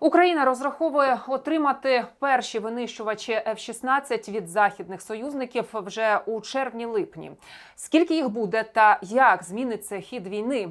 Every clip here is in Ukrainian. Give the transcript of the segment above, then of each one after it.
Україна розраховує отримати перші винищувачі F-16 від західних союзників вже у червні-липні. Скільки їх буде та як зміниться хід війни?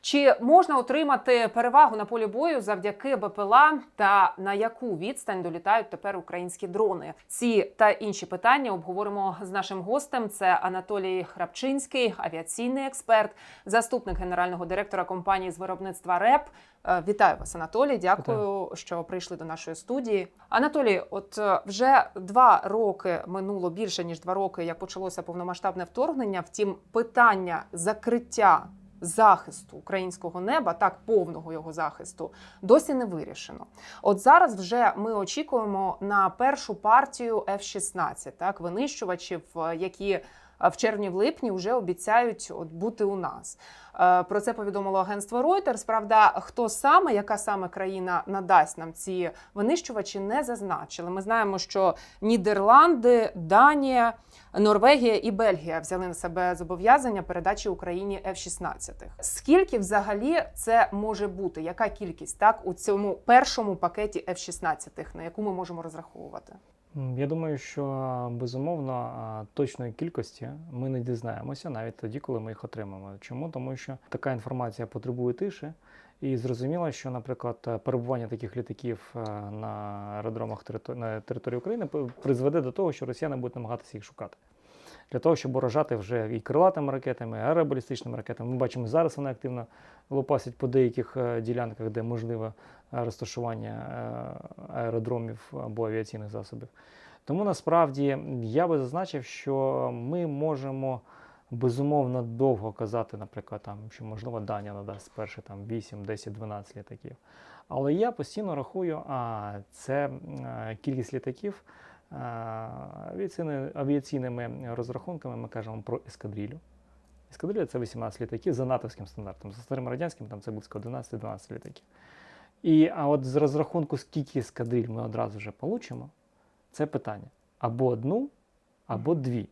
Чи можна отримати перевагу на полі бою завдяки БПЛА та на яку відстань долітають тепер українські дрони? Ці та інші питання обговоримо з нашим гостем. Це Анатолій Храпчинський, авіаційний експерт, заступник генерального директора компанії з виробництва РЕП. Е, Вітаю вас, Анатолій. Дякую, що прийшли до нашої студії. Анатолій, от е, вже два роки минуло більше ніж два роки, як почалося повномасштабне вторгнення. Втім, питання закриття захисту українського неба, так повного його захисту, досі не вирішено. От зараз вже ми очікуємо на першу партію F-16, так винищувачів, е, які в червні в липні вже обіцяють от бути у нас. Е, Про це повідомило агентство Reuters. Правда, хто саме, яка саме країна надасть нам ці винищувачі, не зазначили. Ми знаємо, що Нідерланди, Данія, Норвегія і Бельгія взяли на себе зобов'язання передачі Україні F-16. Скільки взагалі це може бути? Яка кількість так у цьому першому пакеті F-16, на яку ми можемо розраховувати? Я думаю, що безумовно точної кількості ми не дізнаємося навіть тоді, коли ми їх отримаємо. Чому? Тому що така інформація потребує тиші, і зрозуміло, що, наприклад, е, перебування таких літаків е, на аеродромах на території України призведе до того, що росіяни будуть намагатися їх шукати. Для того, щоб уражати вже і крилатими ракетами, і аеробалістичними ракетами. Ми бачимо, зараз вони активно лопасять по деяких е, ділянках, де можливе е, розташування е, аеродромів або авіаційних засобів. Тому насправді я би зазначив, що ми можемо безумовно довго казати, наприклад, там, що можливо Данія надасть перші там 8, 10, 12 літаків. Але я постійно рахую, а це кількість літаків авіаційними розрахунками ми кажемо про ескадрилю. Ескадрилля це 18 літаків за натовським стандартом. За старим радянським там це близько 11-12 літаків. І а от з розрахунку, скільки ескадриль ми одразу вже получимо, це питання. Або одну, або дві.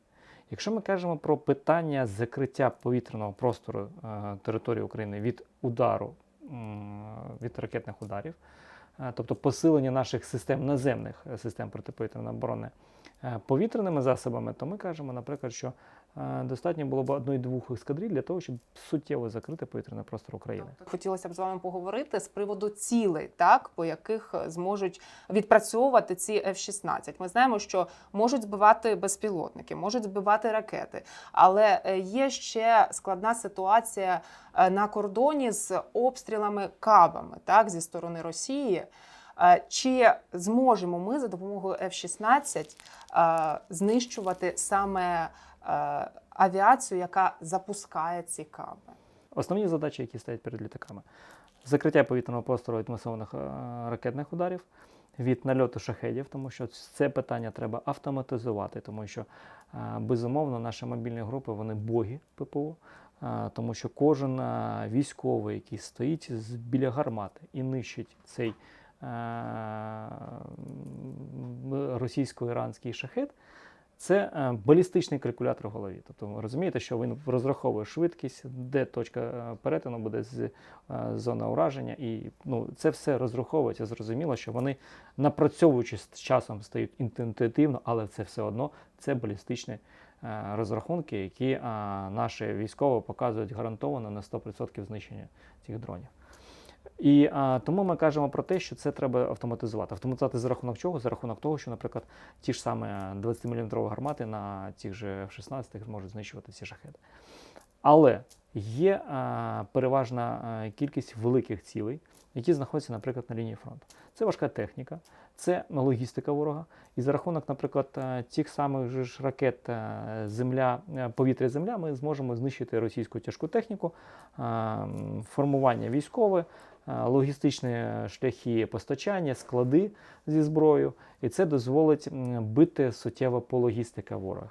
Якщо ми кажемо про питання закриття повітряного простору е, території України від удару, м, від ракетних ударів, е, тобто посилення наших систем наземних е, систем протиповітряної оборони е, повітряними засобами, то ми кажемо, наприклад, що е, достатньо було б одної-двох ескадриль для того, щоб суттєво закрити повітряний простор України. Хотілося б з вами поговорити з приводу цілей, так по яких зможуть відпрацьовувати ці F-16. Ми знаємо, що можуть збивати безпілотники, можуть збивати ракети, але е, є ще складна ситуація е, на кордоні з обстрілами кабами, так зі сторони Росії. Е, Чи зможемо ми за допомогою F-16 е, знищувати саме е, авіацію, яка запускає ці каби? Основні задачі, які стоять перед літаками: закриття повітряного простору від масованих е, ракетних ударів, від нальоту шахедів, тому що це питання треба автоматизувати, тому що е, безумовно наші мобільні групи вони боги ППО. е, Тому що кожен е, військовий, який стоїть біля гармати і нищить цей е, російсько-іранський шахет, це е, балістичний калькулятор в голові. Тобто ви розумієте, що він розраховує швидкість, де точка е, перетину буде з е, зона ураження, і ну, це все розраховується. Зрозуміло, що вони напрацьовуючи з часом стають інтуїтивно, але це все одно це балістичні розрахунки, які наші військові показують гарантовано на 100% знищення цих дронів. І а, тому ми кажемо про те, що це треба автоматизувати. Автоматизувати за рахунок чого? За рахунок того, що, наприклад, ті ж саме 20-мм гармати на тих же F-16 зможуть знищувати ці шахеди. Але є а, переважна а, кількість великих цілей, які знаходяться, наприклад, на лінії фронту. Це важка техніка, це логістика ворога. І за рахунок, наприклад, тих самих ж ракет земля, е, повітря-земля, ми зможемо знищити російську тяжку техніку, м, формування військове, логістичні шляхи постачання, склади зі зброєю. І це дозволить бити суттєво по логістика ворога.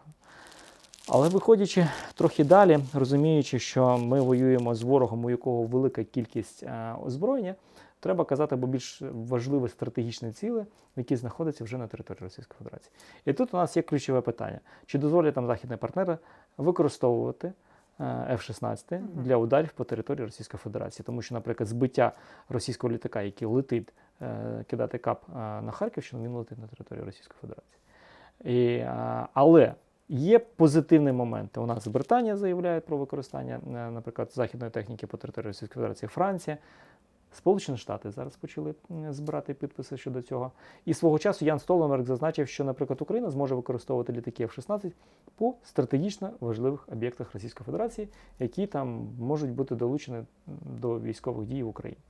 Але виходячи трохи далі, розуміючи, що ми воюємо з ворогом, у якого велика кількість е, озброєння, треба казати, бо більш важливі стратегічні цілі, які знаходяться вже на території Російської Федерації. І тут у нас є ключове питання: чи дозволять там західні партнери використовувати е, F-16 для ударів по території Російської Федерації? Тому що, наприклад, збиття російського літака, який летить е, кидати кап е, на Харківщину, він летить на територію Російської Федерації. І, е, але є позитивні моменти. У нас Британія заявляє про використання, е, наприклад, західної техніки по території Російської Федерації, Франція. Сполучені Штати зараз почали збирати підписи щодо цього. І свого часу Ян Столtenberg зазначив, що, наприклад, Україна зможе використовувати літаки F-16 по стратегічно важливих об'єктах Російської Федерації, які там можуть бути долучені до військових дій в Україні.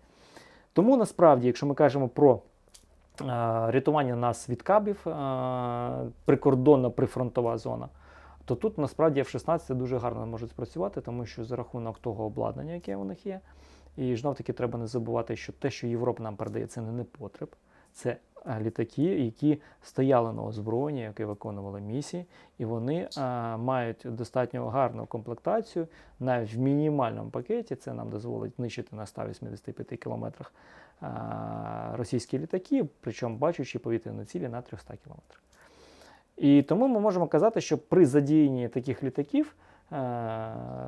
Тому насправді, якщо ми кажемо про е, рятування нас від кабів, е, прикордонна прифронтова зона, то тут насправді F-16 дуже гарно можуть спрацювати, тому що за рахунок того обладнання, яке у них є, і знов таки треба не забувати, що те, що Європа нам передає, це не непотреб, це е, літаки, які стояли на озброєнні, які виконували місії, і вони е, мають достатньо гарну комплектацію навіть в мінімальному пакеті. Це нам дозволить нищити на 185 кілометрах е, російські літаки, причому бачачи повітряні цілі на 300 кілометрах. І тому ми можемо казати, що при задіянні таких літаків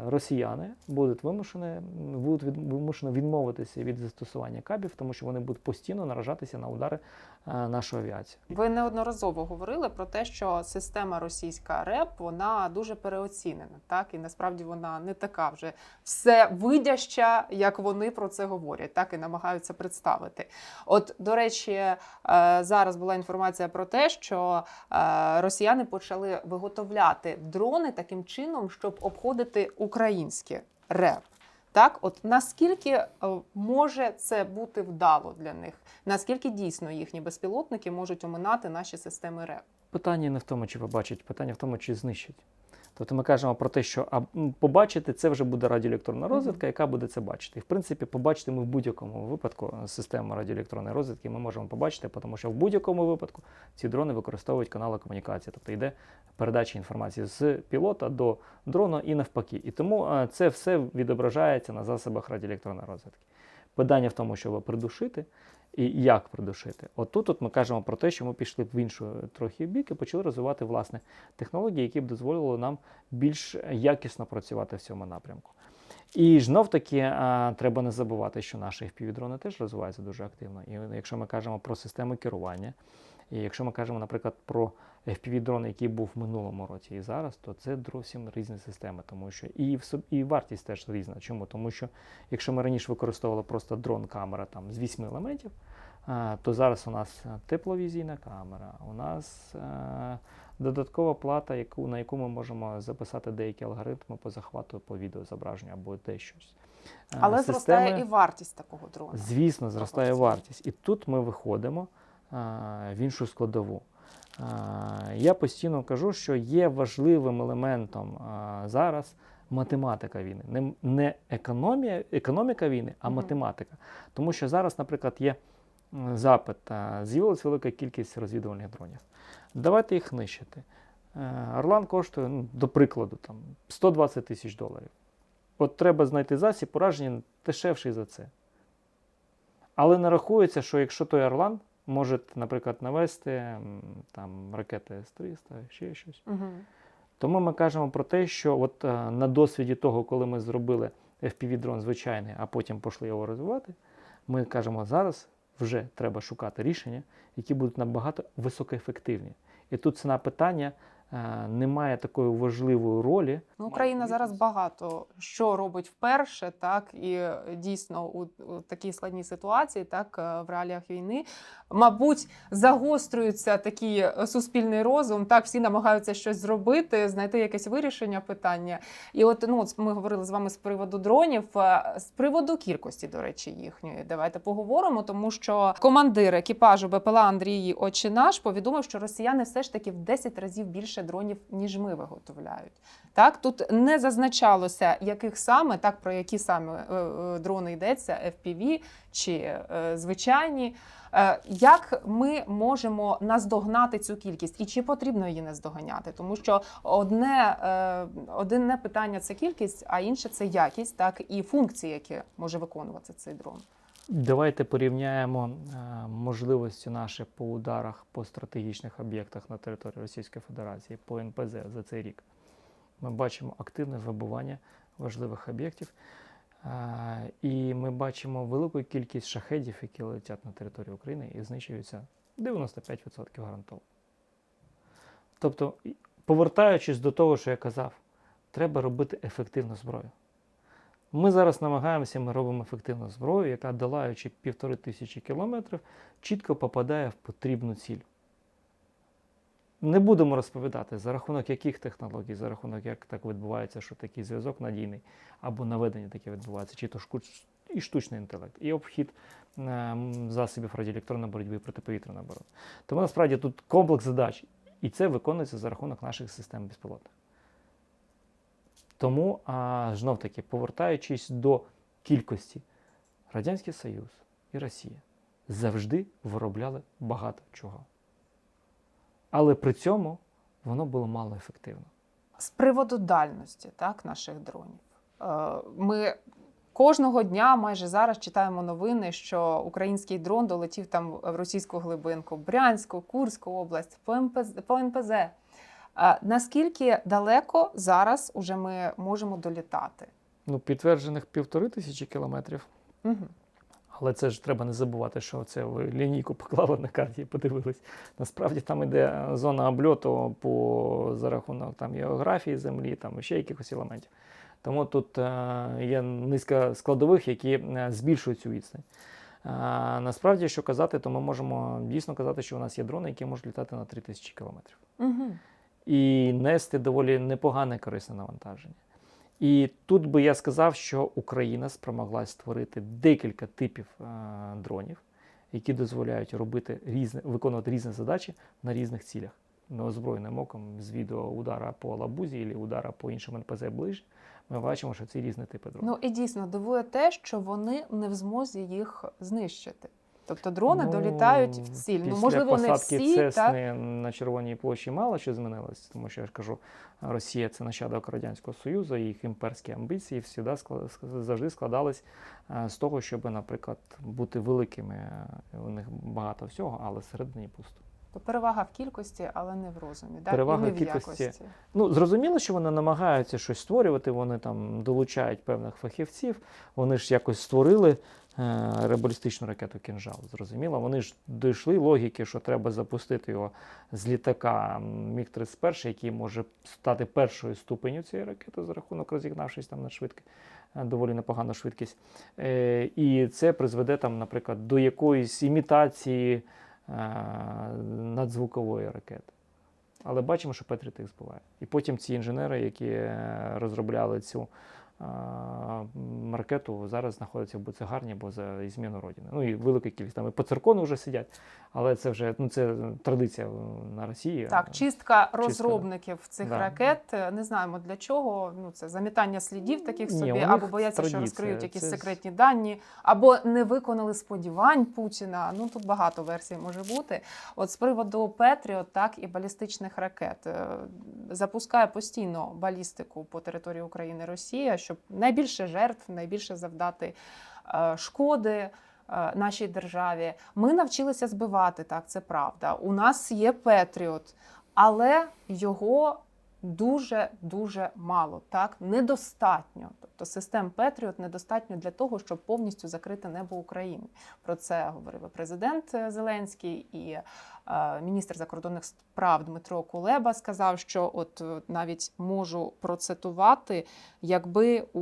росіяни будуть вимушені, будуть від, вимушені відмовитися від застосування кабів, тому що вони будуть постійно наражатися на удари е, нашої авіації. Ви неодноразово говорили про те, що система російська РЕП вона дуже переоцінена, так і насправді вона не така вже все видяща, як вони про це говорять, так і намагаються представити. От, до речі, е, зараз була інформація про те, що е, росіяни почали виготовляти дрони таким чином, щоб обходити українське РЕП. Так, от наскільки е, може це бути вдало для них? Наскільки дійсно їхні безпілотники можуть оминати наші системи РЕП? Питання не в тому, чи побачать, питання в тому, чи знищать. Тобто ми кажемо про те, що побачити це вже буде радіоелектронна розвідка, яка буде це бачити. І в принципі, побачити ми в будь-якому випадку систему радіоелектронної розвідки ми можемо побачити, тому що в будь-якому випадку ці дрони використовують канали комунікації, тобто йде передача інформації з пілота до дрона і навпаки. І тому це все відображається на засобах радіоелектронної розвідки. Питання в тому, щоб придушити і як придушити. От тут от ми кажемо про те, що ми пішли в іншу трохи бік і почали розвивати власне технології, які б дозволили нам більш якісно працювати в цьому напрямку. І знов таки треба не забувати, що наші FPV-дрони теж розвиваються дуже активно. І якщо ми кажемо про системи керування, і якщо ми кажемо, наприклад, про FPV-дрон, який був в минулому році і зараз, то це зовсім різні системи, тому що і, в соб- і вартість теж різна. Чому? Тому що якщо ми раніше використовували просто дрон-камера там з 8 елементів, а, то зараз у нас е, тепловізійна камера, у нас е, додаткова плата, яку, на яку ми можемо записати деякі алгоритми по захвату по відеозображенню або те щось. Е, Але зростає і вартість такого дрона. Звісно, зростає вартість. І тут ми виходимо а, в іншу складову. Я постійно кажу, що є важливим елементом зараз математика війни. Не, економія, економіка війни, а математика. Тому що зараз, наприклад, є запит, з'явилася велика кількість розвідувальних дронів. Давайте їх нищити. Е, Орлан коштує, ну, до прикладу, там, 120 тисяч доларів. От треба знайти засіб пораження дешевший за це. Але не рахується, що якщо той Орлан може, наприклад, навести там, ракети С-300, ще щось. Угу. Тому ми кажемо про те, що от, е, на досвіді того, коли ми зробили FPV-дрон звичайний, а потім пішли його розвивати, ми кажемо, зараз вже треба шукати рішення, які будуть набагато високоефективні. І тут ціна питання е, не має такої важливої ролі. Ну, Україна зараз багато що робить вперше, так і е, дійсно у, у такій складній ситуації, так в реаліях війни, мабуть, загострюється такий е, суспільний розум. Так, всі намагаються щось зробити, знайти якесь вирішення питання. І от ну ми говорили з вами з приводу дронів, е, з приводу кількості, до речі, їхньої. Давайте поговоримо, тому що командир екіпажу БПЛА Андрій Очинаш повідомив, що росіяни все ж таки в 10 разів більше дронів, ніж ми виготовляють. Так, тут не зазначалося, яких саме, так про які саме е, дрони йдеться, FPV чи звичайні. Е, Як ми можемо наздогнати цю кількість, і чи потрібно її наздоганяти? Тому що одне, е, одне питання це кількість, а інше це якість, так і функції, які може виконувати цей дрон. Давайте порівняємо е, можливості наші по ударах по стратегічних об'єктах на території Російської Федерації по НПЗ за цей рік. Ми бачимо активне вибування важливих об'єктів. І ми бачимо велику кількість шахедів, які летять на територію України і знищуються 95% гарантовано. Тобто, повертаючись до того, що я казав, треба робити ефективну зброю. Ми зараз намагаємося, ми робимо ефективну зброю, яка, долаючи півтори тисячі кілометрів, чітко попадає в потрібну ціль. Не будемо розповідати, за рахунок яких технологій, за рахунок як так відбувається, що такий зв'язок надійний, або наведення таке відбувається, чи то і штучний інтелект, і обхід е, засобів радіоелектронної боротьби і протиповітряної оборони. Тому насправді тут комплекс задач, і це виконується за рахунок наших систем безпілотних. Тому, а, знов таки, повертаючись до кількості, Радянський Союз і Росія завжди виробляли багато чого. Але при цьому воно було мало ефективно. З приводу дальності так, наших дронів. Е, Ми кожного дня, майже зараз, читаємо новини, що український дрон долетів там в російську глибинку, Брянську, Курську область, по МПЗ. По НПЗ. Е, Наскільки далеко зараз уже ми можемо долітати? Ну, підтверджених півтори тисячі кілометрів. Угу. Але це ж треба не забувати, що це ви лінійку поклали на карті і подивились. Насправді там іде зона обльоту по за рахунок там географії землі, там ще якихось елементів. Тому тут е, є низка складових, які е, збільшують цю відстань. Е, насправді, що казати, то ми можемо дійсно казати, що у нас є дрони, які можуть літати на 3000 кілометрів. Угу. і нести доволі непогане корисне навантаження. І тут би я сказав, що Україна спромоглась створити декілька типів е, дронів, які дозволяють робити різне, виконувати різні задачі на різних цілях. Неозброєним оком з відео удара по лабузі або удара по іншим НПЗ ближче, ми бачимо, що це різні типи дронів. Ну і дійсно дивує те, що вони не в змозі їх знищити. Тобто дрони Ну, долітають в ціль. Ну, Після можливо, не посадки всі, так? Цесни на Червоній площі мало що змінилось, тому що я ж кажу, Росія це нащадок Радянського Союзу, їх імперські амбіції всіда завжди складались е, з того, щоб, наприклад, бути великими. Е, У них багато всього, але всередині пусто. То перевага в кількості, але не в розумі. Так? Перевага і не в кількості. якості. Ну, зрозуміло, що вони намагаються щось створювати, вони там долучають певних фахівців, вони ж якось створили ребалістичну ракету кінжал. Зрозуміло, вони ж дійшли логіки, що треба запустити його з літака Міг-31, який може стати першою ступеню цієї ракети за рахунок розігнавшись там на швидкість. е, Доволі непогана швидкість. Е, і це призведе, там, наприклад, до якоїсь імітації е, надзвукової ракети. Але бачимо, що Петрит їх збиває. І потім ці інженери, які е, розробляли цю е, м, ракету, зараз знаходяться в Буцегарні або за зміну родини. Ну і велика кількість там і по циркону вже сидять, але це вже ну, це традиція на Росії. Так, чистка розробників цих Да. ракет. е, Не знаємо для чого. Ну це замітання слідів таких собі, них або бояться, що розкриють якісь Це секретні дані, або не виконали сподівань Путіна. Ну тут багато версій може бути. От з приводу Петріот, так і балістичних ракет Е, запускає постійно балістику по території України Росія, щоб найбільше жертв, найбільше завдати е, шкоди е, нашій державі. Ми навчилися збивати, так, це правда. У нас є Петріот, але його дуже дуже мало, так недостатньо. Тобто систем Петріот недостатньо для того, щоб повністю закрити небо України. Про це говорив президент е, Зеленський і е, міністр закордонних справ Дмитро Кулеба сказав, що от е, навіть можу процитувати, якби у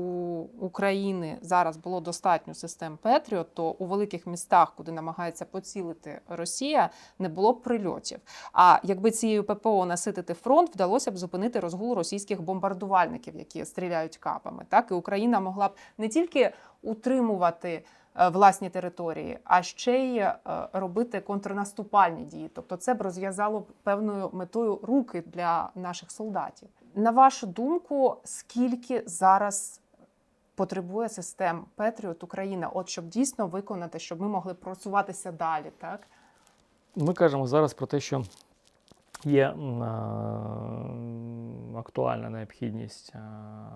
України зараз було достатньо систем Петріот, то у великих містах, куди намагається поцілити Росія, не було б прильотів. А якби цією ППО наситити фронт, вдалося б зупинити розгул російських бомбардувальників, які стріляють капами. Так і Україна могла б не тільки утримувати. е, Власні території, а ще й е, робити контрнаступальні дії. Тобто, це б розв'язало певною метою руки для наших солдатів. На вашу думку, скільки зараз потребує систем Петріот Україна, от щоб дійсно виконати, щоб ми могли просуватися далі, так? Ми кажемо зараз про те, що є е, актуальна необхідність е,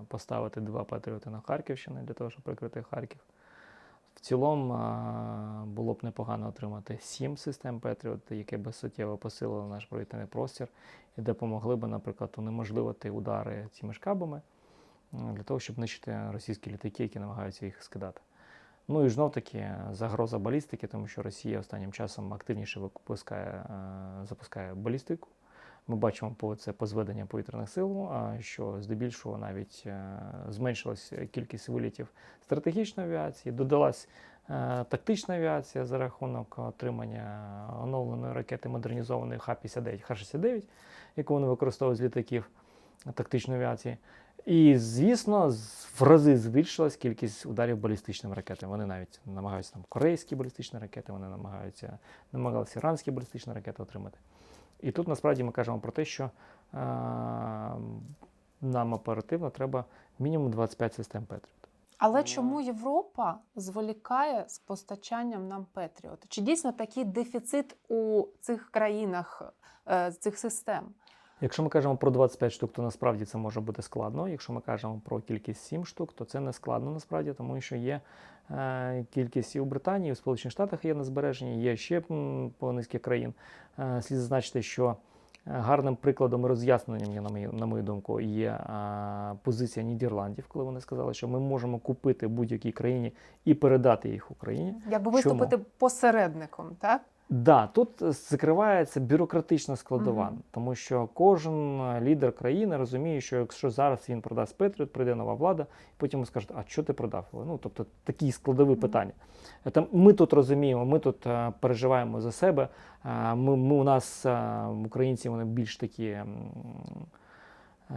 поставити два патріоти на Харківщину для того, щоб прикрити Харків. В цілому е, було б непогано отримати сім систем Петріот, які би суттєво посилили наш повітряний простір і допомогли би, наприклад, унеможливити удари цими шкабами для того, щоб нищити російські літаки, які намагаються їх скидати. Ну і знов таки загроза балістики, тому що Росія останнім часом активніше випускає, е, запускає балістику. Ми бачимо по це по зведенню повітряних сил, що здебільшого навіть е, зменшилась кількість вилітів стратегічної авіації, додалась е, тактична авіація за рахунок отримання оновленої ракети модернізованої Х-59, Х-69, яку вони використовують з літаків тактичної авіації. І, звісно, з- в рази збільшилась кількість ударів балістичними ракетами. Вони навіть намагаються там корейські балістичні ракети, вони намагаються намагалися іранські балістичні ракети отримати. І тут насправді ми кажемо про те, що е, нам оперативно треба мінімум 25 систем Петріот. Але чому Європа зволікає з постачанням нам Петріот? Чи дійсно такий дефіцит у цих країнах е, цих систем? Якщо ми кажемо про 25 штук, то насправді це може бути складно. Якщо ми кажемо про кількість 7 штук, то це не складно насправді, тому що є е, кількість і у Британії, і в Сполучених Штатах є на збереженні, є ще по низьких країн. Е, слід зазначити, що е, гарним прикладом і роз'ясненням, на мою, на мою думку, є позиція Нідерландів, коли вони сказали, що ми можемо купити будь-якій країні і передати їх Україні. Якби виступити посередником, так? Да, тут закривається бюрократична складова, Мгм. тому що кожен е, лідер країни розуміє, що якщо зараз він продасть Петріот, прийде нова влада, і потім йому скажуть, а що ти продав? Ну, тобто такі складові Мгм. питання. Е, Там ми тут розуміємо, ми тут е, переживаємо за себе. Ми, ми у нас, українці, вони більш такі.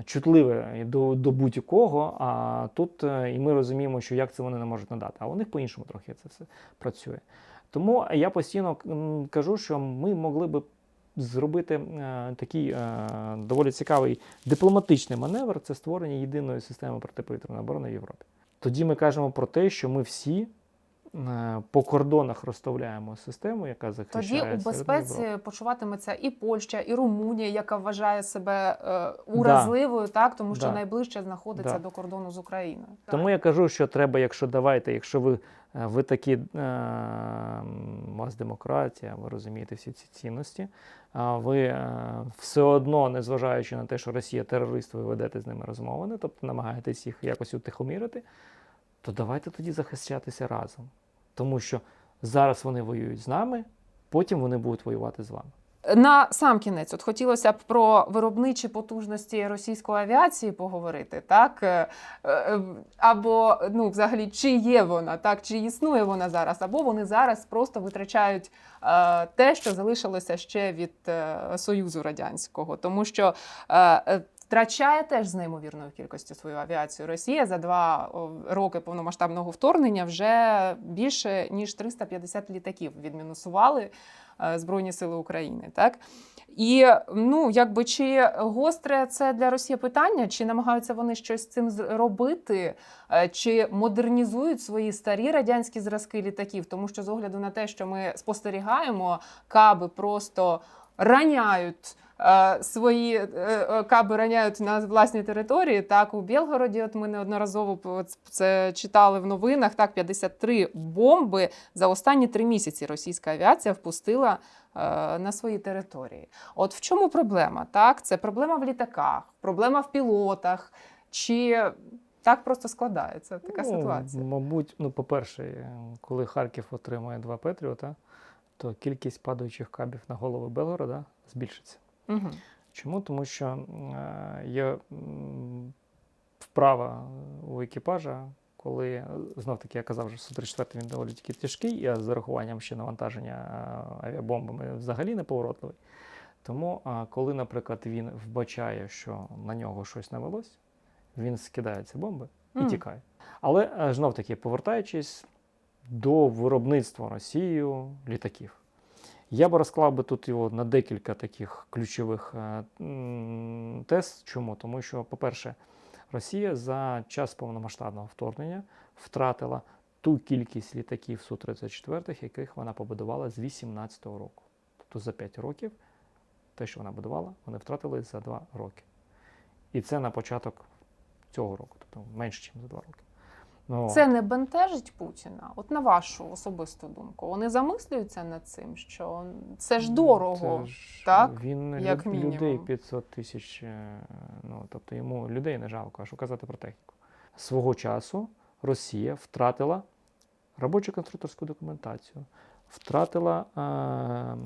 Чутливі до, до будь-якого, а тут і ми розуміємо, що як це вони не можуть надати. А у них по-іншому трохи це все працює. Тому я постійно кажу, що ми могли би зробити е, такий е, доволі цікавий дипломатичний маневр це створення єдиної системи протиповітряної оборони в Європі. Тоді ми кажемо про те, що ми всі по кордонах розставляємо систему, яка Тоді захищає у безпеці почуватиметься і Польща, і Румунія, яка вважає себе е, уразливою, так тому що Да. найближче знаходиться Да. до кордону з Україною. Тому я кажу, що треба, якщо давайте, якщо ви, е, ви такі, е, у вас демократія, ви розумієте всі ці цінності, а ви е, все одно, незважаючи на те, що Росія терорист, ви ведете з ними розмовини, тобто намагаєтесь їх якось утихомірити, то давайте тоді захищатися разом. Тому що зараз вони воюють з нами, потім вони будуть воювати з вами. На сам кінець, от хотілося б про виробничі потужності російської авіації поговорити, так Е, е, або ну, взагалі, чи є вона, так чи існує вона зараз, або вони зараз просто витрачають е, те, що залишилося ще від Союзу радянського, тому що. Втрачає теж з неймовірною кількістю свою авіацію. Росія за два роки повномасштабного вторгнення вже більше ніж 350 літаків відмінусували е, Збройні Сили України. Так і ну якби чи гостре це для Росії питання, чи намагаються вони щось з цим зробити, е, чи модернізують свої старі радянські зразки літаків, тому що з огляду на те, що ми спостерігаємо, каби просто раняють. Е, Свої е, каби раняють на власній території. Так, у Білгороді, от ми неодноразово це читали в новинах. Так, 53 бомби за останні три місяці російська авіація впустила е, на свої території. От в чому проблема? Так, це проблема в літаках, проблема в пілотах. Чи так просто складається така Ну, ситуація? Мабуть, ну, по-перше, коли Харків отримає два Петріота, то кількість падаючих кабів на голову Белгорода збільшиться. Угу. Чому? Тому що е, є вправа у екіпажа, коли знов таки я казав, що Су-34 він доволі таки тяжкий, а з зарахуванням ще навантаження е, авіабомбами взагалі неповоротливий. Тому, е, коли, наприклад, він вбачає, що на нього щось навелось, він скидає ці бомби і Мгм. тікає. Але е, знов таки, повертаючись до виробництва Росією літаків. Я би розклав би тут його на декілька таких ключових е, тез. Чому? Тому що, по-перше, Росія за час повномасштабного вторгнення втратила ту кількість літаків Су-34, яких вона побудувала з 18-го року. Тобто за 5 років те, що вона будувала, вони втратили за 2 роки. І це на початок цього року, тобто менше, ніж за 2 роки. Ну, Це не бентежить Путіна? От на вашу особисту думку, вони замислюються над цим, що це ж дорого. Це ж так? Він Як люд- людей 500 тисяч, е, ну тобто йому людей не жалко, а що казати про техніку. свого часу Росія втратила робочу конструкторську документацію, втратила е,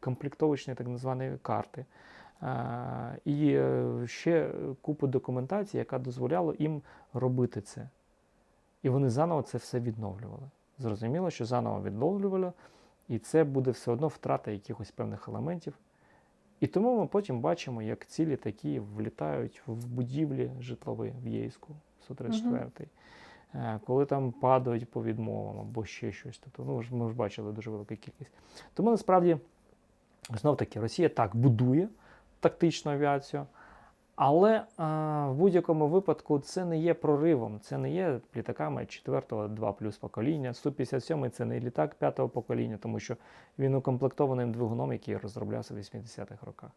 комплектовочні так звані карти. І е, ще купу документації, яка дозволяла їм робити це. І вони заново це все відновлювали. Зрозуміло, що заново відновлювали, і це буде все одно втрата якихось певних елементів. І тому ми потім бачимо, як цілі такі влітають в будівлі житлові в Єйську, 134 Е, коли там падають по відмовам або ще щось. Тобто, ну, ми ж бачили дуже велику кількість. Тому насправді, знов таки, Росія так будує тактичну авіацію, але е, в будь-якому випадку це не є проривом, це не є літаками 4 2 плюс покоління. Су-57 це не літак 5-го покоління, тому що він укомплектований двигуном, який розроблявся в 80-х роках.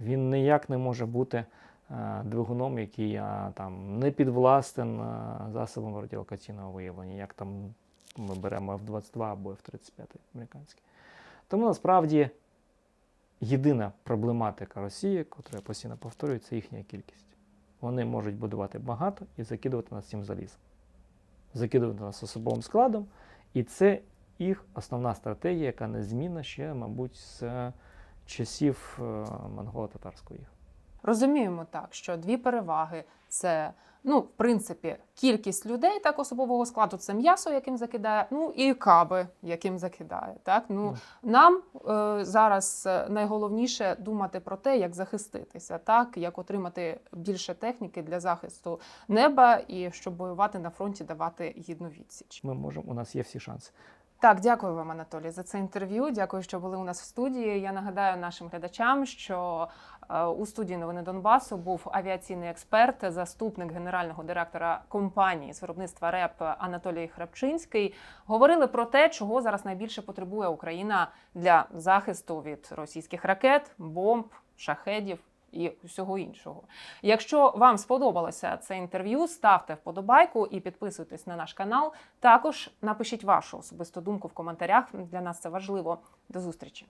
Він ніяк не може бути е, двигуном, який е, там не підвластен е, засобам радіолокаційного виявлення, як там ми беремо F-22 або F-35 американський. Тому насправді єдина проблематика Росії, яка постійно повторюю, це їхня кількість. Вони можуть будувати багато і закидувати нас цим залізом, закидувати нас особовим складом, і це їх основна стратегія, яка незмінна ще, мабуть, з часів е, монголо-татарської. їх. Розуміємо так, що дві переваги це. Ну, в принципі, кількість людей так особового складу це м'ясо, яким закидає, ну і каби, яким закидає. Так ну нам е, зараз е, найголовніше думати про те, як захиститися, так як отримати більше техніки для захисту неба і щоб воювати на фронті, давати гідну відсіч. Ми можемо, у нас є всі шанси. Так, дякую вам, Анатолій, за це інтерв'ю. Дякую, що були у нас в студії. Я нагадаю нашим глядачам, що е, у студії новини Донбасу був авіаційний експерт, заступник генерального директора компанії з виробництва РЕП Анатолій Храпчинський. Говорили про те, чого зараз найбільше потребує Україна для захисту від російських ракет, бомб, шахедів. І усього іншого. Якщо вам сподобалося це інтерв'ю, ставте вподобайку і підписуйтесь на наш канал. Також напишіть вашу особисту думку в коментарях. Для нас це важливо. До зустрічі.